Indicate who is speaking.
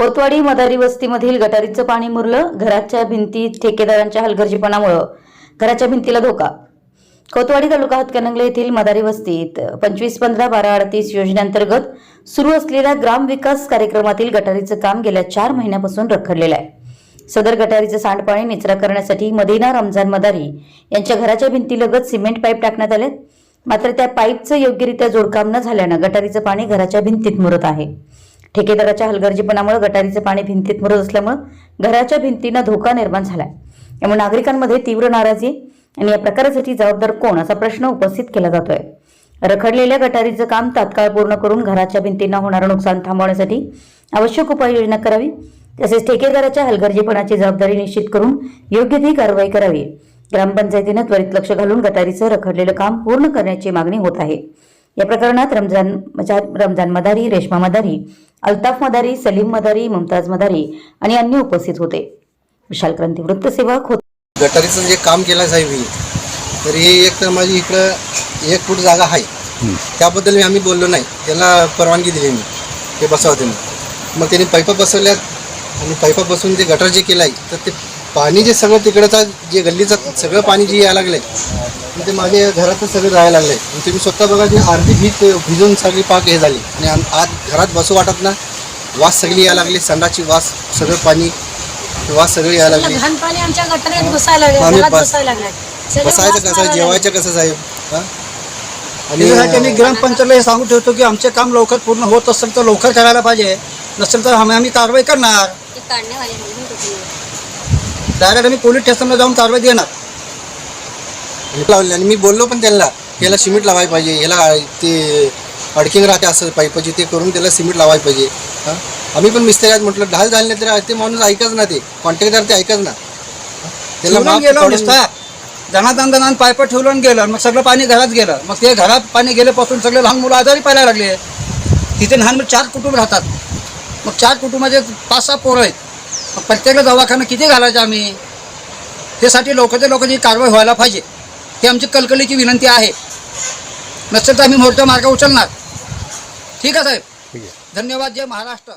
Speaker 1: खोतवाडी मदारी वस्तीमधील गटारीचं पाणी मुरलं घराच्या भिंती ठेकेदारांच्या हलगर्जीपणामुळं. घराच्या भिंतीला धोका. खोतवाडी तालुका हतकनंगले येथील मदारी वस्तीत पंचवीस पंधरा बारा अडतीस योजनेअंतर्गत सुरू असलेल्या ग्राम विकास कार्यक्रमातील गटारीचं काम गेल्या चार महिन्यापासून रखडलेलं आहे. सदर गटारीचं सांडपाणी निचरा करण्यासाठी मदिना रमजान मदारी यांच्या घराच्या भिंतीलगत सिमेंट पाईप टाकण्यात आले मात्र त्या पाईपचं योग्यरित्या जोडकाम न झाल्यानं गटारीचं पाणी घराच्या भिंतीत मुरत आहे. ठेकेदाराच्या हलगर्जीपणामुळे गटारीचं पाणी भिंतीत मुरत असल्यामुळे घराच्या भिंतींना धोका निर्माण झालाय. त्यामुळे नागरिकांमध्ये तीव्र नाराजी आणि या प्रकारासाठी जबाबदार कोण असा प्रश्न उपस्थित केला जातोय. रखडलेल्या गटारीचं काम तात्काळ पूर्ण करून घराच्या भिंतींना होणारं नुकसान थांबवण्यासाठी आवश्यक उपाययोजना करावी. तसेच ठेकेदाराच्या हलगर्जीपणाची जबाबदारी निश्चित करून योग्य ती कारवाई करावी. ग्रामपंचायतीनं त्वरित लक्ष घालून गटारीचं रखडलेलं काम पूर्ण करण्याची मागणी होत आहे. या प्रकरणात रमजान रमजान मदारी रेश्मा मदारी अल्ताफ मदारी सलीम मदारी मुमताज मदारी आणि अन्य उपस्थित होते. विशाल क्रांती वृत्तसेवा खोत
Speaker 2: गटारीचं जे काम केलं साहेब मी तर हे एक तर माझी इकडं एक फूट जागा आहे. त्याबद्दल मी आम्ही बोललो नाही. त्यांना परवानगी दिली मी. ते बसवते मग मग त्यांनी पाईपा बसवल्यात आणि पाईपा बसून ते गटर जे केलं आहे तर ते पाणी जे सगळं तिकडचं जे गल्लीचं सगळं पाणी जे यायला लागलं आहे ते माझ्या घरातच सगळं राहायला लागलं. आणि तुम्ही स्वतः बघा जी अर्धी भीत भिजून सगळी पाक हे झाली. आणि आत घरात बसू वाटत ना वास सगळी यायला लागली संडाची वास सगळं पाणी वास सगळी यायला लागली.
Speaker 3: घाण पाणी आमच्या गटारात घुसायला लागले
Speaker 2: आम्ही
Speaker 3: घरात
Speaker 2: बस-
Speaker 3: घुसायला लागले. सगळे
Speaker 2: बसायचं कसं जेवायचं कसं साहेब? हा? आणि
Speaker 4: आम्ही ग्रामपंचायतला हे सांगू ठेवतो की आमचे काम लवकर पूर्ण होत असेल तर लवकर करायला पाहिजे. नसेल तर आम्ही आम्ही कारवाई करणार.
Speaker 3: ते.
Speaker 4: डायरेक्ट आम्ही पोलीस स्टेशनला जाऊन कारवाई देणार.
Speaker 2: लावले आणि मी बोललो पण त्यांना याला सिमेंट लावायला पाहिजे याला ते अडकिंग राहते असं पाईपाची ते करून त्याला सिमेंट लावायला पाहिजे. हा? आम्ही पण मिस्त्री आहेत म्हटलं ढाल झाले नाही तर ते माणूस ऐकच ना ते कॉन्ट्रॅक्टर ते ऐकच ना. त्याला
Speaker 4: गेलो नुसता दणान पायपा ठेवून गेलं मग सगळं पाणी घरात गेलं. मग ते घरात पाणी गेल्यापासून सगळे लहान मुलं आजारी पाहायला लागले. तिथे लहान मुलं चार कुटुंब राहतात. मग चार कुटुंबाचे पाच सहा पोरं आहेत. मग प्रत्येकाला दवाखाना किती घालायचं आम्ही? त्यासाठी लवकरच्या लवकर ही कारवाई व्हायला पाहिजे. ही आमची कलकलीची विनंती आहे. नसेल तर आम्ही मोठ्या मार्ग उचलणार. ठीक आहे साहेब? धन्यवाद जय महाराष्ट्र.